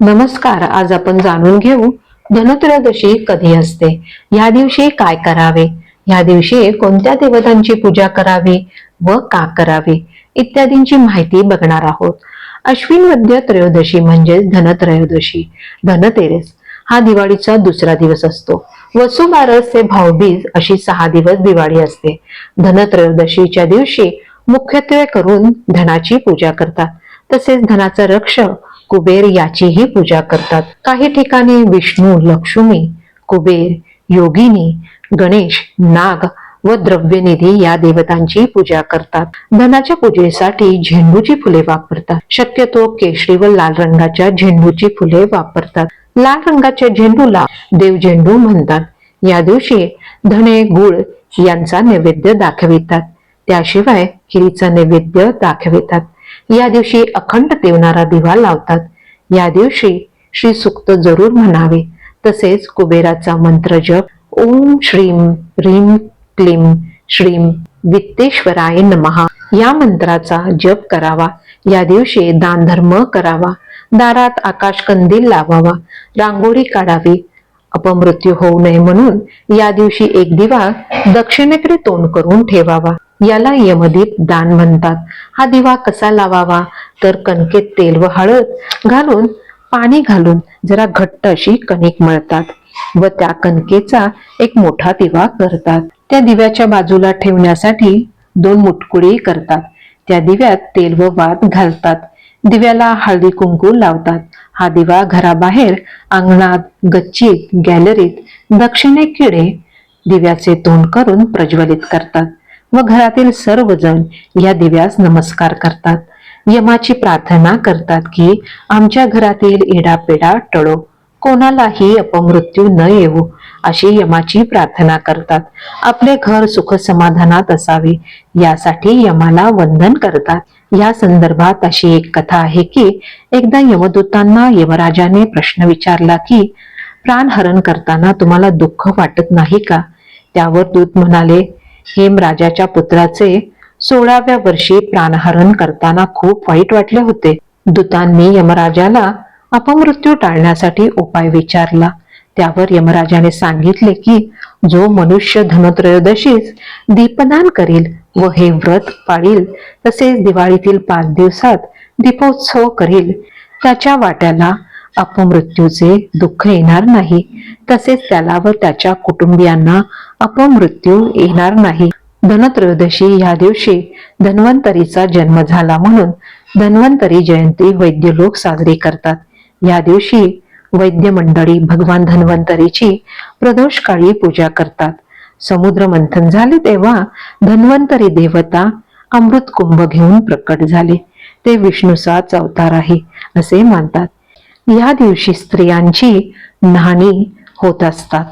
नमस्कार आज आपण जाणून घेऊ धनत्रयोदशी कधी असते? या दिवशी काय करावे? या दिवशी कोणत्या देवतांची पूजा करावी व का करावी? इत्यादींची माहिती बघणार आहोत. अश्विन मध्य त्रयोदशी म्हणजे धनत्रयोदशी धनतेरस. हा दिवाळीचा दुसरा दिवस असतो. वसुबारस ते भाऊबीज अशी सहा दिवस दिवाळी असते. धनत्रयोदशीच्या दिवशी मुख्यत्वे करून धनाची पूजा करतात. तसेच धनाचा रक्षक कुबेर याचीही पूजा करतात. काही ठिकाणी विष्णू लक्ष्मी कुबेर योगिनी गणेश नाग व द्रव्यनिधी या देवतांची पूजा करतात. धनाच्या पूजेसाठी झेंडूची फुले वापरतात. शक्यतो केशरी व लाल रंगाच्या झेंडूची फुले वापरतात. लाल रंगाच्या झेंडूला देव झेंडू म्हणतात. या दिवशी धने गुळ यांचा नैवेद्य दाखवितात. त्याशिवाय खिरीचा नैवेद्य दाखवितात. या दिवशी अखंड तेवणारा दिवा लावतात. या दिवशी श्री सुक्त जरूर म्हणावे. तसेच कुबेराचा मंत्र जप. ओम श्रीम ह्रीम क्लीम श्रीम वित्तेश्वराय नमहा या मंत्राचा जप करावा. या दिवशी दान धर्म करावा. दारात आकाश कंदील लावावा. रांगोळी काढावी. अपमृत्यू होऊ नये म्हणून या दिवशी एक दिवा दक्षिणेकडे तोंड करून ठेवावा. याला यमदीप दान म्हणतात. हा दिवा कसा लावावा? तर कणकेत तेल व हळद घालून पाणी घालून जरा घट्ट अशी कणिक मळतात व त्या कणकेचा एक मोठा दिवा करतात. त्या दिव्याच्या बाजूला ठेवण्यासाठी दोन मुटकुळी करतात. त्या दिव्यात तेल व वात घालतात. दिव्याला हळदी कुंकू लावतात. हा दिवा घराबाहेर अंगणात गच्चीत गॅलरीत दक्षिणेकडे दिव्याचे तोंड करून प्रज्वलित करतात. व घरातील सर्वजण या दिव्यास नमस्कार करतात. यमाची प्रार्थना करतात की आमच्या घरातील इडापिडा टळो. कोणालाही अपमृत्यू न येऊ अशी यमाची प्रार्थना करतात. आपले घर सुख समाधानात असावे यासाठी यमाला वंदन करतात. या संदर्भात अशी एक कथा आहे की एकदा यमदूतांना यमराजाने प्रश्न विचारला की प्राणहरण करताना तुम्हाला दुःख वाटत नाही का? त्यावर दूत म्हणाले हेम राजाच्या पुत्राचे सोळाव्या वर्षी प्राणहरण करताना खूप वाईट वाटले होते. दूतांनी यमराजाला अपमृत्यू टाळण्यासाठी उपाय विचारला. त्यावर यमराजाने सांगितले की जो मनुष्य धनत्रयोदशीस दीपदान करील व हे व्रत पाळील तसेच दिवाळीतील पाच दिवसात दीपोत्सव करील त्याच्या वाट्याला अपमृत्यूचे दुःख येणार नाही. तसेच त्याला व त्याच्या कुटुंबियांना अपमृत्यू येणार नाही. धनत्रयोदशी या दिवशी धन्वंतरीचा जन्म झाला म्हणून धन्वंतरी जयंती वैद्य लोक साजरी करतात. या दिवशी वैद्य मंडळी भगवान धन्वंतरीची प्रदोष काळी पूजा करतात. समुद्र मंथन झाले तेव्हा धन्वंतरी देवता अमृत कुंभ घेऊन प्रकट झाले. ते विष्णूचाच अवतार आहे असे मानतात. या दिवशी स्त्रियांची न्हाणी होत असतात.